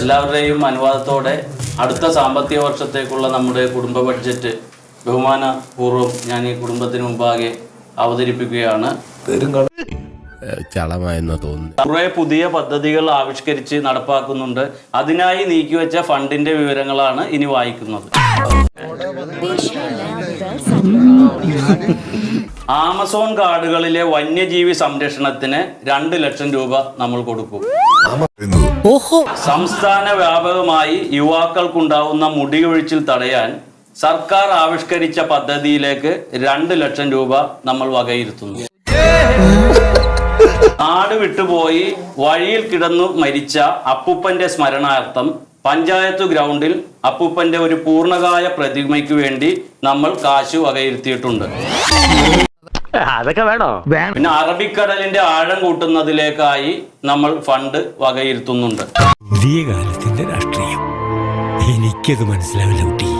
എല്ലാവരുടെയും അനുവാദത്തോടെ അടുത്ത സാമ്പത്തിക വർഷത്തേക്കുള്ള നമ്മുടെ കുടുംബ ബഡ്ജറ്റ് ബഹുമാനപൂർവം ഞാൻ ഈ കുടുംബത്തിന് മുമ്പാകെ അവതരിപ്പിക്കുകയാണ്. ചളമായെന്ന് തോന്നുന്നു. കുറേ പുതിയ പദ്ധതികൾ ആവിഷ്കരിച്ച് നടപ്പാക്കുന്നുണ്ട്. അതിനായി നീക്കിവെച്ച ഫണ്ടിന്റെ വിവരങ്ങളാണ് ഇനി വായിക്കുന്നത്. ആമസോൺ കാടുകളിലെ വന്യജീവി സംരക്ഷണത്തിന് രണ്ട് ലക്ഷം രൂപ നമ്മൾ കൊടുക്കും. സംസ്ഥാന വ്യാപകമായി യുവാക്കൾക്കുണ്ടാവുന്ന മുടിയൊഴിച്ചിൽ തടയാൻ സർക്കാർ ആവിഷ്കരിച്ച പദ്ധതിയിലേക്ക് രണ്ട് ലക്ഷം രൂപ നമ്മൾ വകയിരുത്തുന്നു. നാട് വിട്ടുപോയി വഴിയിൽ കിടന്നു മരിച്ച അപ്പൂപ്പന്റെ സ്മരണാർത്ഥം പഞ്ചായത്ത് ഗ്രൗണ്ടിൽ അപ്പൂപ്പന്റെ ഒരു പൂർണകായ പ്രതിമയ്ക്ക് വേണ്ടി നമ്മൾ കാശ് വകയിരുത്തിയിട്ടുണ്ട്. അതൊക്കെ വേണോ? പിന്നെ അറബിക്കടലിന്റെ ആഴം കൂട്ടുന്നതിലേക്കായി നമ്മൾ ഫണ്ട് വകയിരുത്തുന്നുണ്ട്. പുതിയ കാലത്തിന്റെ രാഷ്ട്രീയം. എനിക്കത് മനസ്സിലാവില്ല കുട്ടി.